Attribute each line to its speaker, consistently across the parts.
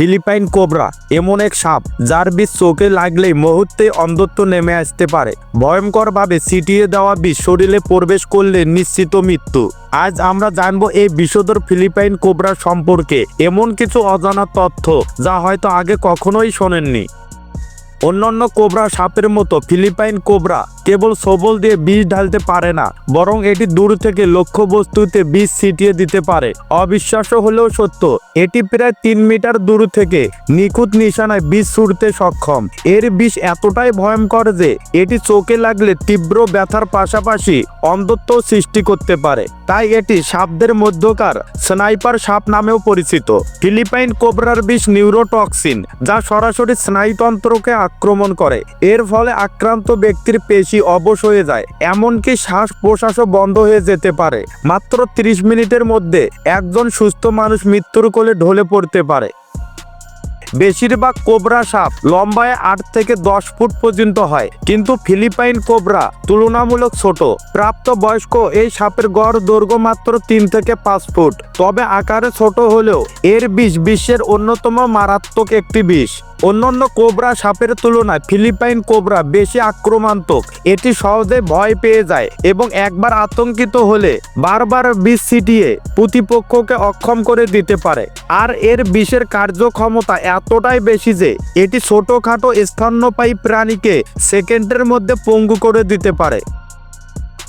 Speaker 1: Philippine cobra এমন এক সাপ যার বিষ চোখে লাগলেই মুহূর্তে অন্ধত্ব নেমে আসতে পারে। ভয়ঙ্করভাবে ছিটিয়ে দেওয়া বিষ শরীরে প্রবেশ করলে নিশ্চিত মৃত্যু। আজ আমরা জানব এই বিষধর ফিলিপাইন কোবরা সম্পর্কে এমন কিছু অজানা তথ্য যা হয়তো আগে কখনোই শোনেননি। অন্যান্য কোবরা সাপের মতো ফিলিপাইন কোবরা কেবল সবল দিয়ে বিষ ঢালতে পারে না, বরং এটি দূর থেকে লক্ষ্য বস্তুতে বিষ ছিটিয়ে দিতে পারে। অবিশ্বাস্য হলেও সত্য, এটি প্রায় তিন মিটার দূর থেকে নিখুঁত নিশানায় বিষ ছুটতে সক্ষম। এর বিষ এতটাই ভয়ঙ্কর যে, এটি চোখে লাগলে তীব্র ব্যথার পাশাপাশি অন্ধত্ব সৃষ্টি করতে পারে। তাই এটি সাপদের মধ্যকার স্নাইপার সাপ নামেও পরিচিত। ফিলিপাইন কোবরার বিষ নিউরোটক্সিন, যা সরাসরি স্নায়ুতন্ত্রকে আক্রমণ করে। এর ফলে আক্রান্ত ব্যক্তির পেশি অবশ হয়ে যায়। এমনকি শ্বাস প্রশ্বাসও বন্ধ হয়ে যেতে পারে। মাত্র 30 মিনিটের মধ্যে একজন সুস্থ মানুষ মৃত্যুর কোলে ঢলে পড়তে পারে। বেশিরভাগ কোবরা সাপ লম্বায় আট থেকে দশ ফুট পর্যন্ত হয়। কিন্তু ফিলিপাইন কোবরা তুলনামূলক ছোট। প্রাপ্ত বয়স্ক এই সাপের গড় দৈর্ঘ্য মাত্র তিন থেকে পাঁচ ফুট। তবে আকারে ছোট হলেও এর বিষ বিশ্বের অন্যতম মারাত্মক একটি বিষ। অন্যান্য কোবরা সাপের তুলনায় ফিলিপাইন কোবরা বেশি আক্রমণাত্মক। এটি সহজে ভয় পেয়ে যায় এবং একবার আতঙ্কিত হলে বারবার বিষ ছিটিয়ে প্রতিপক্ষকে অক্ষম করে দিতে পারে। আর এর বিষের কার্যক্ষমতা এতটাই বেশি যে এটি ছোটখাটো স্তন্যপায়ী প্রাণীকে সেকেন্ডের মধ্যে পঙ্গু করে দিতে পারে।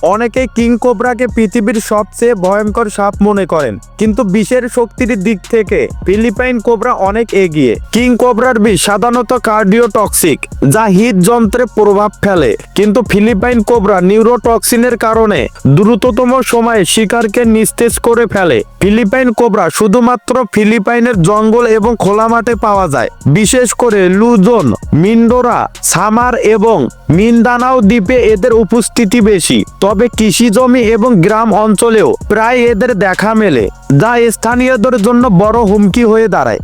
Speaker 1: অনেকে কিং কোবরাকে পৃথিবীর সবচেয়ে ভয়ঙ্কর সাপ মনে করেন। কিন্তু বিষের শক্তির দিক থেকে ফিলিপাইন কোবরা অনেক এগিয়ে। কিং কোবরার বিষ সাধারণত কার্ডিওটক্সিক, যা হৃদযন্ত্রে প্রভাব ফেলে। কিন্তু ফিলিপাইন কোবরা নিউরোটক্সিনের কারণে দ্রুততম সময়ে শিকারকে নিস্তেজ করে ফেলে। ফিলিপাইন কোবরা শুধুমাত্র ফিলিপাইনের জঙ্গল এবং খোলা মাঠে পাওয়া যায়। বিশেষ করে লুজোন, মিন্ডোরা, সামার এবং মিন্দানাও দ্বীপে এদের উপস্থিতি বেশি। তবে কৃষি জমি এবং গ্রাম অঞ্চলেও প্রায় এদের দেখা মেলে, যা স্থানীয়দের জন্য বড় হুমকি হয়ে দাঁড়ায়।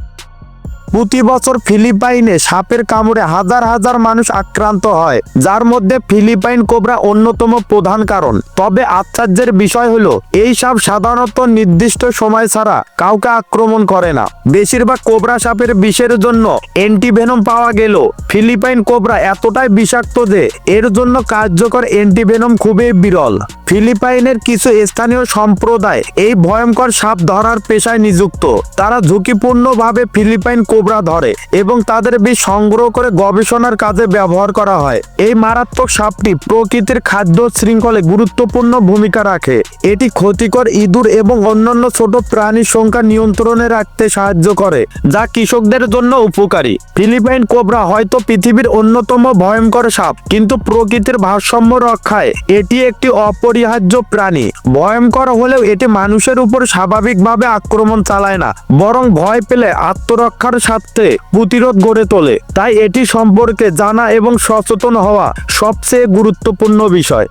Speaker 1: প্রতি বছর ফিলিপাইনে সাপের কামড়ে হাজার হাজার মানুষ আক্রান্ত হয়, যার মধ্যে ফিলিপাইন কোবরা অন্যতম প্রধান কারণ। তবে আশ্চর্যের বিষয় হলো, এই সাপ সাধারণত নির্দিষ্ট সময় ছাড়া কাউকে আক্রমণ করে না। বেশিরভাগ কোবরা সাপের বিষের জন্য অ্যান্টিভেনম পাওয়া গেলেও ফিলিপাইন কোবরা এতটাই বিষাক্ত যে এর জন্য কার্যকর অ্যান্টিভেনম খুবই বিরল। ফিলিপাইনের কিছু স্থানীয় সম্প্রদায় এই ভয়ঙ্কর সাপ ধরার পেশায় নিযুক্ত। তারা ঝুঁকিপূর্ণভাবে ফিলিপাইন কোবরা ধরে এবং তাদের বিষ সংগ্রহ করে গবেষণার কাজে ব্যবহার করা হয়। এই মারাত্মক সাপটি প্রকৃতির খাদ্য শৃঙ্খলে গুরুত্বপূর্ণ ভূমিকা রাখে। এটি ক্ষতিকর ইঁদুর এবং অন্যান্য ছোট প্রাণীর সংখ্যা নিয়ন্ত্রণে রাখতে সাহায্য করে, যা কৃষকদের জন্য উপকারী। ফিলিপাইন কোবরা হয়তো পৃথিবীর অন্যতম ভয়ঙ্কর সাপ, কিন্তু প্রকৃতির ভারসাম্য রক্ষায় এটি একটি অপরিহার্য প্রাণী। ভয়ঙ্কর হলেও এটি মানুষের উপর স্বাভাবিকভাবে আক্রমণ চালায় না, বরং ভয় পেলে আত্মরক্ষার স্বার্থে প্রতিরোধ গড়ে তোলে। তাই এটি সম্পর্কে জানা এবং সচেতন হওয়া সবচেয়ে গুরুত্বপূর্ণ বিষয়।